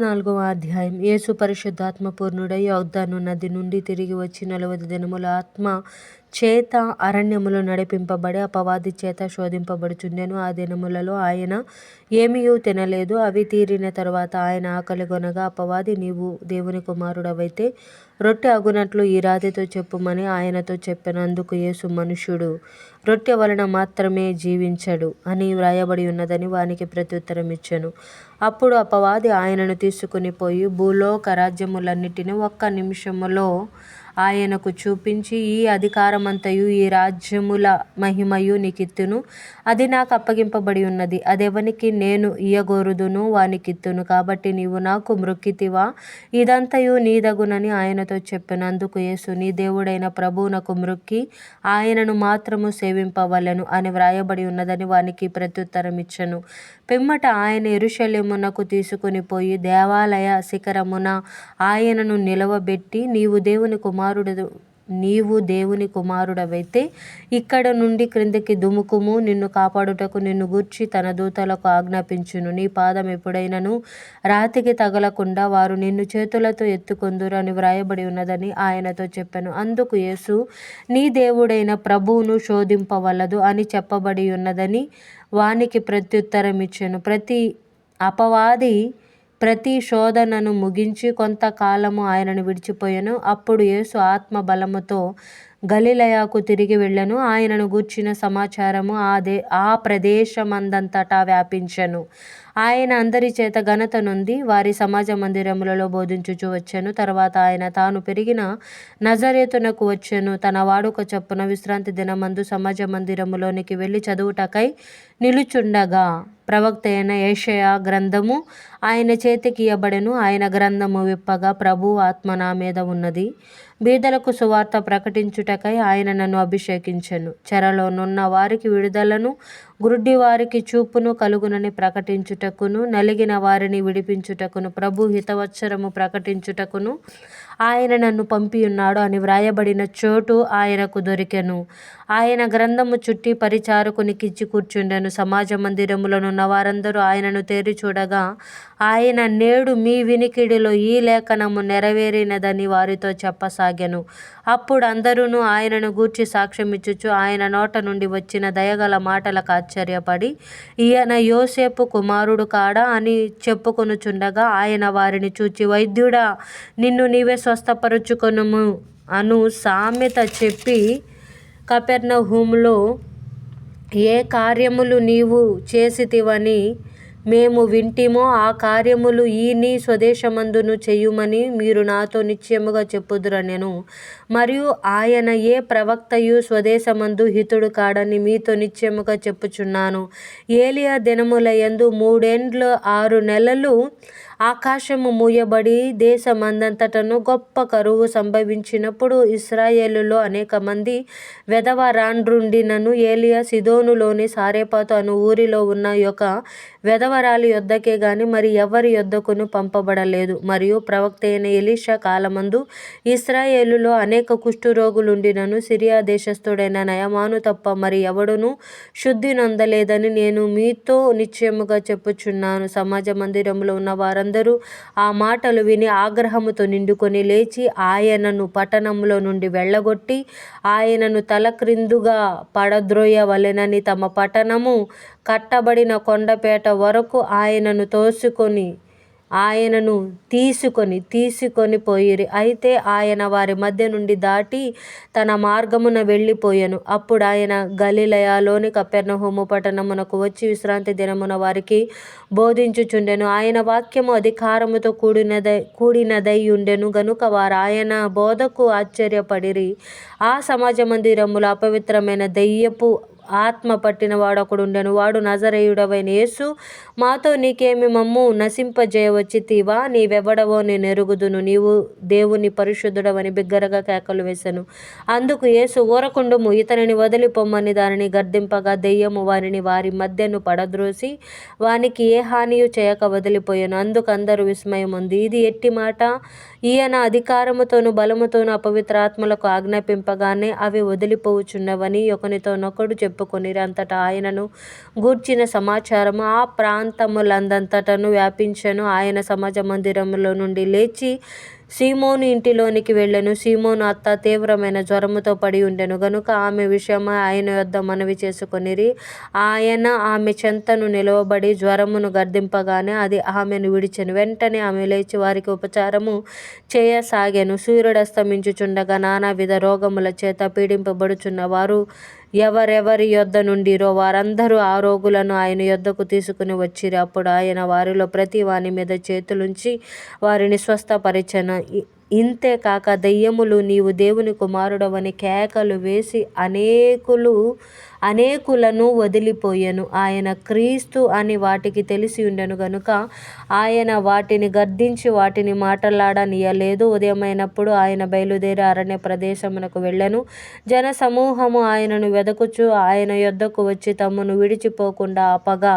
నాలుగవ అధ్యాయం. యేసు పరిశుద్ధాత్మ పూర్ణుడై యొర్దాను నది నుండి తిరిగి వచ్చి నలభై దినముల ఆత్మ చేత అరణ్యములో నడిపింపబడి అపవాది చేత శోధింపబడుచుండెను. ఆ దినములలో ఆయన ఏమీయూ తినలేదు. అవి తీరిన తరువాత ఆయన ఆకలిగొనగా అపవాది నీవు దేవుని కుమారుడవైతే రొట్టె అగునట్లు ఈ రాతితో చెప్పుమని ఆయనతో చెప్పినందుకు యేసు మనుష్యుడు రొట్టె వలన మాత్రమే జీవించడు అని వ్రాయబడి ఉన్నదని వానికి ప్రత్యుత్తరం ఇచ్చెను అప్పుడు అపవాది ఆయనను తీసుకుని పోయి భూలోక రాజ్యములన్నిటిని ఒక్క నిమిషములో ఆయనకు చూపించి ఈ అధికారమంతయు ఈ రాజ్యముల మహిమయు నీకిత్తును. అది నాకు అప్పగింపబడి ఉన్నది. అదెవనికి నేను ఇయ్యగోరుదును? వానికిత్తును. కాబట్టి నీవు నాకు మృక్కితివా? ఇదంతయు నీదగునని ఆయనతో చెప్పినందుకు యేసు నీ దేవుడైన ప్రభువునకు మృక్కి ఆయనను మాత్రము సేవింపవలెను అని వ్రాయబడి ఉన్నదని వానికి ప్రత్యుత్తరం ఇచ్చను పిమ్మట ఆయన ఎరుశల్యమునకు తీసుకుని పోయి దేవాలయ శిఖరమున ఆయనను నిలవబెట్టి నీవు దేవుని కుమారుడు నీవు దేవుని కుమారుడవైతే ఇక్కడ నుండి క్రిందికి దుముకుము. నిన్ను కాపాడుటకు నిన్ను గూర్చి తన దూతలకు ఆజ్ఞాపించును. నీ పాదం ఎప్పుడైనను రాతికి తగలకుండా వారు నిన్ను చేతులతో ఎత్తుకొందురు అని వ్రాయబడి ఉన్నదని ఆయనతో చెప్పాను. అందుకు యేసు నీ దేవుడైన ప్రభువును శోధింపవలదు అని చెప్పబడి ఉన్నదని వానికి ప్రత్యుత్తరం ఇచ్చాను ప్రతి అపవాది ప్రతి శోధనను ముగించి కొంతకాలము ఆయనను విడిచిపోయెను. అప్పుడు యేసు ఆత్మ బలముతో గలిలయకు తిరిగి వెళ్ళెను. ఆయనను గూర్చిన సమాచారము ఆ దే ఆ ప్రదేశమందంతటా వ్యాపించెను. ఆయన అందరి చేత ఘనత నొంది వారి సమాజ మందిరములలో బోధించుచు వచ్చెను. తర్వాత ఆయన తాను పెరిగిన నజరేతునకు వచ్చెను. తన వాడుక చొప్పున విశ్రాంతి దినమందు సమాజ మందిరములోనికి వెళ్ళి చదువుటకై నిలుచుండగా ప్రవక్త అయిన యెషయా గ్రంథము ఆయన చేతికి ఇయ్యబడెను. ఆయన గ్రంథము విప్పగా ప్రభు ఆత్మ నా మీద ఉన్నది. బీదలకు సువార్త ప్రకటించుటకై ఆయన నన్ను అభిషేకించెను. చెరలోనున్న వారికి విడుదలను గురుడి వారికి చూపును కలుగునని ప్రకటించుటకును నలిగిన వారిని విడిపించుటకును ప్రభు హితవత్సరము ప్రకటించుటకును ఆయన నన్ను పంపియున్నాడు అని వ్రాయబడిన చోటు ఆయనకు దొరికెను. ఆయన గ్రంథము చుట్టి పరిచారకునికిచ్చి కూర్చుండెను. సమాజ మందిరములనున్న వారందరూ ఆయనను తేరి చూడగా ఆయన నేడు మీ వినికిడిలో ఈ లేఖనము నెరవేరినదని వారితో చెప్పసాగాను. అప్పుడు అందరూ ఆయనను గూర్చి సాక్ష్యమిచ్చుచు ఆయన నోట నుండి వచ్చిన దయగల మాటలకు ఆశ్చర్యపడి ఈయన యోసేపు కుమారుడు కాడా అని చెప్పుకొనుచుండగా ఆయన వారిని చూచి వైద్యుడా నిన్ను నీవే స్వస్థపరుచుకొనము. అను సామెత చెప్పి కపెర్నహూములో ఏ కార్యములు నీవు చేసితివని మేము వింటిమో ఆ కార్యములు ఈ నీ స్వదేశమందును చేయుమని మీరు నాతో నిశ్చయముగా చెప్పుదురనెను మరియు ఆయన ఏ ప్రవక్తయు స్వదేశమందు హితుడు కాడని మీతో నిశ్చయముగా చెప్పుచున్నాను. ఏలియా దినములయందు మూడేండ్లు ఆరు నెలలు ఆకాశము మూయబడి దేశమందంతటను గొప్ప కరువు సంభవించినప్పుడు ఇస్రాయేలులో అనేక మంది వెధవరాండ్రుండినను ఏలియా సిదోనులోని సారేపాతు అను ఊరిలో ఉన్న యొక్క వెధవరాలి యొద్దకే గాని మరి ఎవరి యొద్దకును పంపబడలేదు. మరియు ప్రవక్త అయిన ఎలీషా కాలమందు ఇస్రాయేలులో అనేక కుష్ఠురోగులుండినను సిరియా దేశస్థుడైన నయమాను తప్ప మరి ఎవడును శుద్ధి నొందలేదని నేను మీతో నిశ్చయముగా చెప్పుచున్నాను. సమాజ మందిరంలో ఉన్న వారందరూ అందరూ ఆ మాటలు విని ఆగ్రహముతో నిండుకొని లేచి ఆయనను పట్టణంలో నుండి వెళ్ళగొట్టి ఆయనను తలక్రిందుగా పడద్రోయవలెనని తమ పట్టణము కట్టబడిన కొండపేట వరకు ఆయనను తోసుకొని ఆయనను తీసుకొని తీసుకొని పోయిరి. అయితే ఆయన వారి మధ్య నుండి దాటి తన మార్గమున వెళ్ళిపోయెను. అప్పుడు ఆయన గలిలయలోని కపెర్ణహోము పట్టణమునకు వచ్చి విశ్రాంతి దినమున వారికి బోధించుచుండెను. ఆయన వాక్యము అధికారముతో కూడినదై కూడినదై ఉండెను. గనుక వారు ఆయన బోధకు ఆశ్చర్యపడిరి. ఆ సమాజ మందిరములో అపవిత్రమైన దెయ్యపు ఆత్మ పట్టిన వాడొకడుండెను. వాడు నజరేయుడవైన యేసు. మాతో నీకేమి మమ్ము? నశింపజేయవచ్చితివా నీవెవడవో నేను ఎరుగుదును నీవు దేవుని పరిశుద్ధుడవని బిగ్గరగా కేకలు వేశాను అందుకు యేసు ఊరకుండుము. ఇతనిని వదిలిపొమ్మని దానిని గర్దింపగా దెయ్యము వారిని వారి మధ్యను పడద్రోసి వానికి ఏ హానియు చేయక వదిలిపోయాను. అందుకు అందరూ విస్మయం ఉంది ఇది ఎట్టి మాట? ఈయన అధికారముతోను బలముతోను అపవిత్రాత్మలకు ఆజ్ఞాపింపగానే అవి వదిలిపోవుచున్నవని ఒకనితోనొకడు చెప్పు చెప్పుకొనిరంతట ఆయనను గూర్చిన సమాచారము ఆ ప్రాంతములందంతటను వ్యాపించను. ఆయన సమాజ మందిరములో నుండి లేచి సీమోను ఇంటిలోనికి వెళ్ళెను. సీమోను అత్త తీవ్రమైన జ్వరముతో పడి ఉండెను. గనుక ఆమె విషయమై ఆయన యొద్ద మనవి చేసుకొనిరి. ఆయన ఆమె చెంతను నిలవబడి జ్వరమును గర్దింపగానే అది ఆమెను విడిచెను. వెంటనే ఆమె లేచి వారికి ఉపచారము చేయసాగెను. సూర్యుడస్తమించుచుండగా నానావిధ రోగముల చేత పీడింపబడుచున్న వారు ఎవరెవరి యొద్ద నుండిరో వారందరూ ఆ రోగులను ఆయన యొద్దకు తీసుకుని వచ్చిరి. అప్పుడు ఆయన వారిలో ప్రతి వాని మీద చేతులుంచి వారిని స్వస్థపరిచెను. 一 ఇంతేకాక ఇంతే కాక దయ్యములు నీవు దేవుని కుమారుడవని కేకలు వేసి అనేకులు అనేకులను వదిలిపోయెను. ఆయన క్రీస్తు అని వాటికి తెలిసి ఉండెను గనుక ఆయన వాటిని గర్దించి వాటిని మాట్లాడనియలేదు. ఉదయమైనప్పుడు ఆయన బయలుదేరి అరణ్య ప్రదేశమునకు వెళ్ళెను. జన సమూహము ఆయనను వెదకుచు ఆయన యొద్దకు వచ్చి తమను విడిచిపోకుండా ఆపగా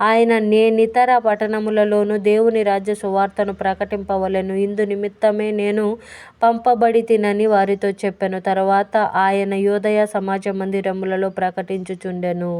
ఆయన నేనితర పట్టణములలోనూ దేవుని రాజ్య సువార్తను ప్రకటింపవలను. ఇందు నిమిత్తమే నేను నేను పంపబడి తినని వారితో చెప్పెను. తర్వాత ఆయన యోదయ సమాజ మందిరములలో ప్రకటించుచుండెను.